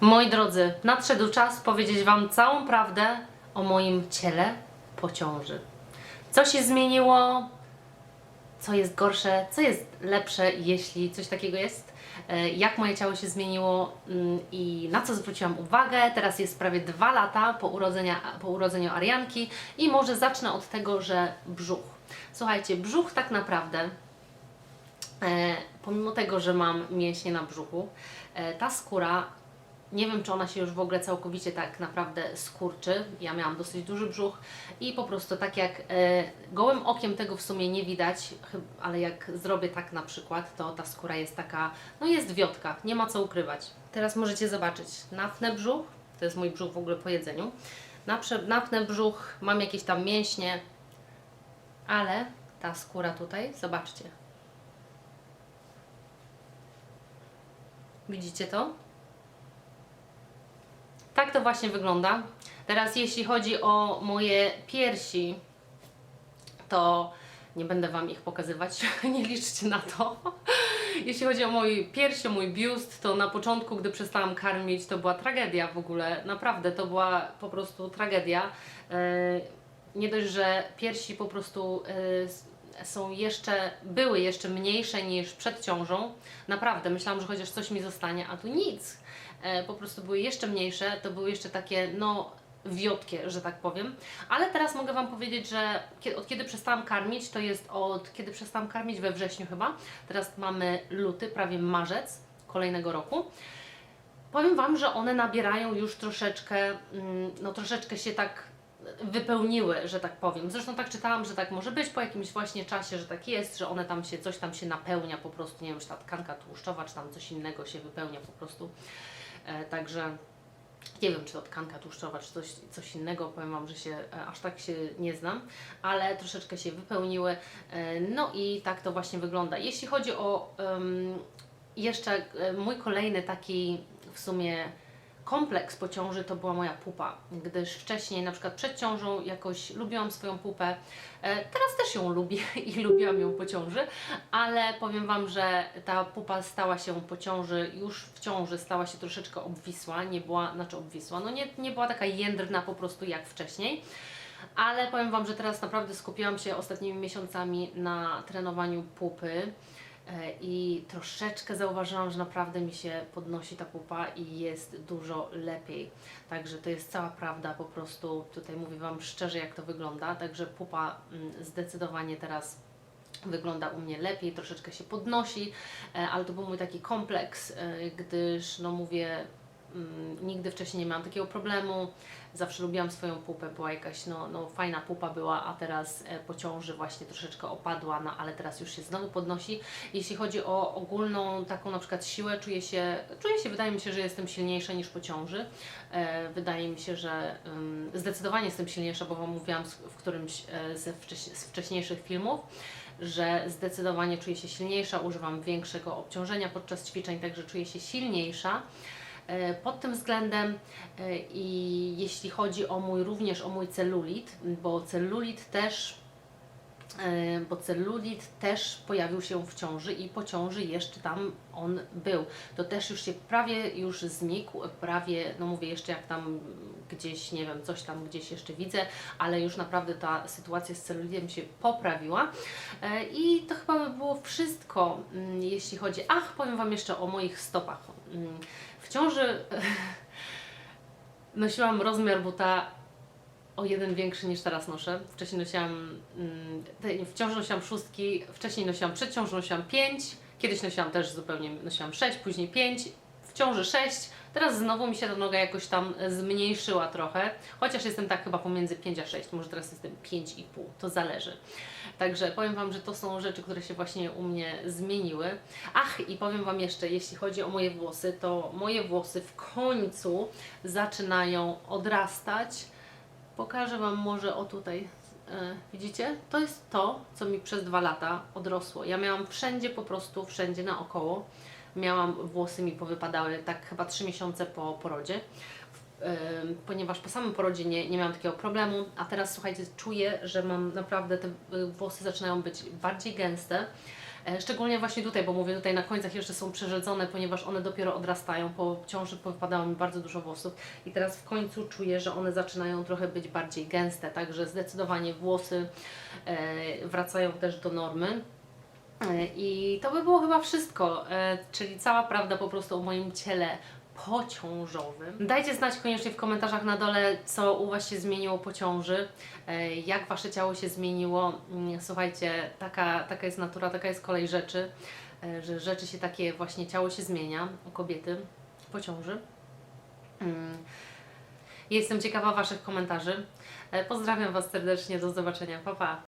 Moi drodzy, nadszedł czas powiedzieć Wam całą prawdę o moim ciele po ciąży. Co się zmieniło, co jest gorsze, co jest lepsze, jeśli coś takiego jest, e, jak moje ciało się zmieniło mm, i na co zwróciłam uwagę. Teraz jest prawie dwa lata po, urodzenia, po urodzeniu Arianki i może zacznę od tego, że brzuch. Słuchajcie, brzuch tak naprawdę E, pomimo tego, że mam mięśnie na brzuchu, e, ta skóra, nie wiem czy ona się już w ogóle całkowicie tak naprawdę skurczy. Ja miałam dosyć duży brzuch i po prostu tak jak e, gołym okiem tego w sumie nie widać, ale jak zrobię tak na przykład, to ta skóra jest taka, no jest wiotka, nie ma co ukrywać. Teraz możecie zobaczyć, napnę brzuch, to jest mój brzuch w ogóle po jedzeniu, napnę brzuch, mam jakieś tam mięśnie, ale ta skóra tutaj, zobaczcie, Widzicie to? Tak to właśnie wygląda. Teraz jeśli chodzi o moje piersi, to nie będę Wam ich pokazywać, nie liczcie na to. Jeśli chodzi o moje piersi, o mój biust, to na początku, gdy przestałam karmić, to była tragedia w ogóle. Naprawdę, to była po prostu tragedia. Yy, Nie dość, że piersi po prostu yy, są jeszcze, były jeszcze mniejsze niż przed ciążą. Naprawdę, myślałam, że chociaż coś mi zostanie, a tu nic. E, po prostu były jeszcze mniejsze, to były jeszcze takie, no, wiotkie, że tak powiem. Ale teraz mogę Wam powiedzieć, że od kiedy przestałam karmić, to jest od kiedy przestałam karmić we wrześniu chyba. Teraz mamy luty, prawie marzec kolejnego roku. Powiem Wam, że one nabierają już troszeczkę, mm, no troszeczkę się tak wypełniły, że tak powiem. Zresztą tak czytałam, że tak może być po jakimś właśnie czasie, że tak jest, że one tam się, coś tam się napełnia po prostu, nie wiem, czy ta tkanka tłuszczowa, czy tam coś innego się wypełnia po prostu. E, także nie wiem, czy to tkanka tłuszczowa, czy coś, coś innego, powiem Wam, że się e, aż tak się nie znam, ale troszeczkę się wypełniły. E, no i tak to właśnie wygląda. Jeśli chodzi o em, jeszcze e, mój kolejny taki w sumie kompleks po ciąży to była moja pupa, gdyż wcześniej, na przykład przed ciążą, jakoś lubiłam swoją pupę. E, Teraz też ją lubię i lubiłam ją po ciąży, ale powiem Wam, że ta pupa stała się po ciąży, już w ciąży stała się troszeczkę obwisła, nie była, znaczy obwisła, no nie, nie była taka jędrna po prostu jak wcześniej. Ale powiem Wam, że teraz naprawdę skupiłam się ostatnimi miesiącami na trenowaniu pupy. E, I troszeczkę zauważyłam, że naprawdę mi się podnosi ta pupa i jest dużo lepiej. Także to jest cała prawda, po prostu tutaj mówię Wam szczerze, jak to wygląda. Także pupa mm, zdecydowanie teraz wygląda u mnie lepiej, troszeczkę się podnosi, e, ale to był mój taki kompleks, e, gdyż, no mówię, mm, nigdy wcześniej nie miałam takiego problemu. Zawsze lubiłam swoją pupę, była jakaś no, no, fajna pupa była, a teraz e, po ciąży właśnie troszeczkę opadła, no ale teraz już się znowu podnosi. Jeśli chodzi o ogólną taką na przykład siłę, czuję się, czuję się, wydaje mi się, że jestem silniejsza niż po ciąży. E, wydaje mi się, że ym, zdecydowanie jestem silniejsza, bo Wam mówiłam w którymś e, ze wcześ, z wcześniejszych filmów, że zdecydowanie czuję się silniejsza, używam większego obciążenia podczas ćwiczeń, także czuję się silniejsza. E, Pod tym względem e, i jeśli chodzi o mój również o mój celulit, bo celulit też bo celulit też pojawił się w ciąży i po ciąży jeszcze tam on był. To też już się prawie już znikł, prawie, no mówię jeszcze jak tam gdzieś, nie wiem, coś tam gdzieś jeszcze widzę, ale już naprawdę ta sytuacja z celulitem się poprawiła. E, I to chyba by było wszystko, mm, jeśli chodzi. Ach, powiem Wam jeszcze o moich stopach. Mm, W ciąży nosiłam rozmiar buta o jeden większy niż teraz noszę. Wcześniej nosiłam, mm, te- w ciąży nosiłam szóstki, wcześniej nosiłam przed ciążą nosiłam pięć, kiedyś nosiłam też zupełnie, nosiłam sześć, później pięć, w ciąży sześć. Teraz znowu mi się ta noga jakoś tam zmniejszyła trochę, chociaż jestem tak chyba pomiędzy 5 a 6, może teraz jestem 5,5, to zależy. Także powiem Wam, że to są rzeczy, które się właśnie u mnie zmieniły. Ach, i powiem Wam jeszcze, jeśli chodzi o moje włosy, to moje włosy w końcu zaczynają odrastać. Pokażę Wam może o tutaj. E, widzicie? To jest to, co mi przez dwa lata odrosło. Ja miałam wszędzie, po prostu wszędzie naokoło. Miałam, włosy mi powypadały tak chyba trzy miesiące po porodzie. Ym, ponieważ po samym porodzie nie, nie miałam takiego problemu, a teraz słuchajcie, czuję, że mam naprawdę te y, włosy zaczynają być bardziej gęste. E, Szczególnie właśnie tutaj, bo mówię, tutaj na końcach jeszcze są przerzedzone, ponieważ one dopiero odrastają. Po ciąży wypadało mi bardzo dużo włosów i teraz w końcu czuję, że one zaczynają trochę być bardziej gęste, także zdecydowanie włosy e, wracają też do normy. E, I to by było chyba wszystko, czyli cała prawda po prostu o moim ciele pociążowym. Dajcie znać koniecznie w komentarzach na dole, co u Was się zmieniło po ciąży, e, jak Wasze ciało się zmieniło. Mm, Słuchajcie, taka, taka jest natura, taka jest kolej rzeczy, e, że rzeczy się takie, właśnie ciało się zmienia u kobiety po ciąży. Mm. Jestem ciekawa Waszych komentarzy. E, Pozdrawiam Was serdecznie, do zobaczenia, pa pa!